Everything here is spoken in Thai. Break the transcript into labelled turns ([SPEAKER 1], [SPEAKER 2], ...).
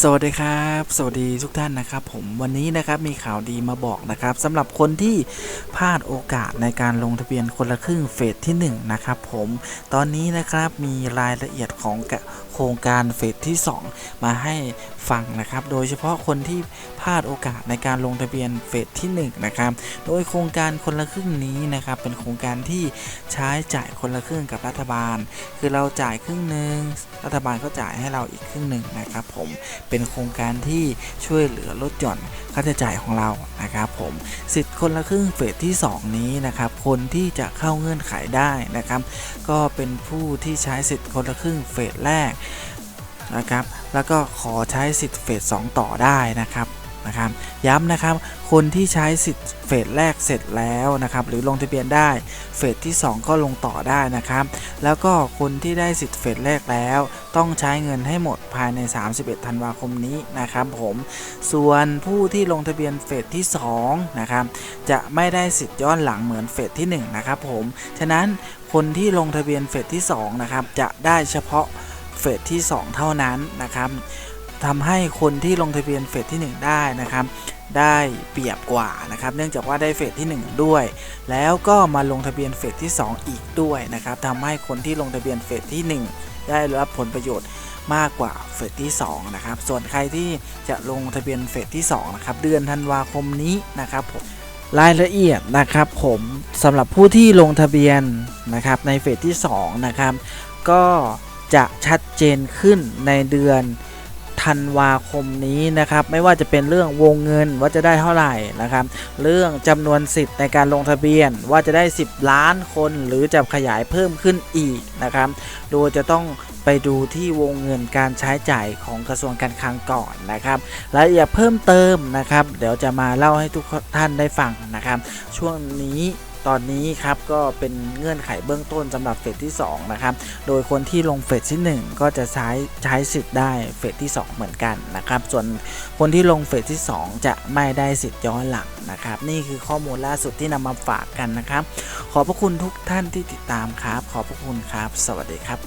[SPEAKER 1] สวัสดีครับ สวัสดีทุกท่านนะครับ ผมวันนี้นะครับมีข่าวดีมาบอกนะครับสำหรับคนที่พลาดโอกาสในการลงทะเบียนคนละครึ่งเฟสที่1นะครับผมตอนนี้นะครับมีรายละเอียดของโครงการเฟสที่ 2 มาให้ฟังนะครับ โดยเฉพาะคนที่พลาดโอกาสในการลงทะเบียนเฟสที่1นะครับโดยโครงการคนละครึ่งนี้นะครับ เป็นโครงการที่ใช้จ่ายคนละครึ่งกับรัฐบาล คือเราจ่ายครึ่งหนึ่งรัฐบาลก็จ่ายให้เราอีกครึ่งหนึ่งนะครับผมเป็นโครงการที่ช่วยเหลือลดหย่อนค่าใช้จ่ายของเรานะครับผมสิทธิ์คนละครึ่งเฟสที่ 2 นี้นะครับคนที่จะเข้าเงื่อนไขได้นะครับ ก็เป็นผู้ที่ใช้สิทธิ์คนละครึ่งเฟสแรกนะครับแล้วก็ขอใช้สิทธิ์เฟส2ต่อได้นะครับ นะครับย้ำนะครับคนที่ใช้สิทธิ์เฟสแรกเสร็จแล้วนะครับหรือลงทะเบียนได้เฟสที่ 2 ก็ลงต่อได้นะครับ แล้วก็คนที่ได้สิทธิ์เฟสแรกแล้ว ต้องใช้เงินให้หมดภายใน 31 ธันวาคมนี้นะครับผมส่วนผู้ที่ลงทะเบียนเฟสที่2นะครับจะไม่ได้สิทธิ์ย้อนหลังเหมือนเฟสที่1นะครับผมฉะนั้นคนที่ลงทะเบียนเฟสที่2นะครับจะได้เฉพาะเฟสที่ 2 เท่านั้นนะครับ ทำให้คนที่ลงทะเบียนเฟสที่ 1 ได้นะครับ ได้เปรียบกว่านะครับ เนื่องจากว่าได้เฟสที่ 1 ด้วย แล้วก็มาลงทะเบียนเฟสที่ 2 อีกด้วยนะครับทำให้คนที่ลงทะเบียนเฟสที่ 1 ได้รับผลประโยชน์มากกว่าเฟสที่ 2 นะครับ ส่วนใครที่จะลงทะเบียนเฟสที่ 2 นะครับ เดือนธันวาคมนี้นะครับผมรายละเอียดนะครับผมสำหรับผู้ที่ลงทะเบียนนะครับในเฟสที่ 2 นะครับ ก็จะชัดเจนขึ้นในเดือน ธันวาคมนี้นะครับ ไม่ว่าจะเป็นเรื่องวงเงินว่าจะได้เท่าไหร่นะครับ เรื่องจำนวนสิทธิ์ในการลงทะเบียนว่าจะได้ 10 ล้านคนหรือจะขยายเพิ่มขึ้นอีกนะครับ โดยจะต้องไปดูที่วงเงินการใช้จ่ายของกระทรวงการคลังก่อนนะครับรายละเอียดเพิ่มเติมนะครับ เดี๋ยวจะมาเล่าให้ทุกท่านได้ฟังนะครับ ช่วงนี้ ตอนนี้ครับก็เป็นเงื่อนไขเบื้องต้นสำหรับเฟสที่ 2 นะครับ โดยคนที่ลงเฟสที่ 1 ก็จะใช้ใช้สิทธิ์ได้เฟสที่ 2 เหมือนกันนะครับ ส่วนคนที่ลงเฟสที่ 2 จะไม่ได้สิทธิ์ย้อนหลังนะครับ นี่คือข้อมูลล่าสุดที่นำมาฝากกันนะครับ ขอบพระคุณทุกท่านที่ติดตามครับ ขอบพระคุณครับ สวัสดีครับ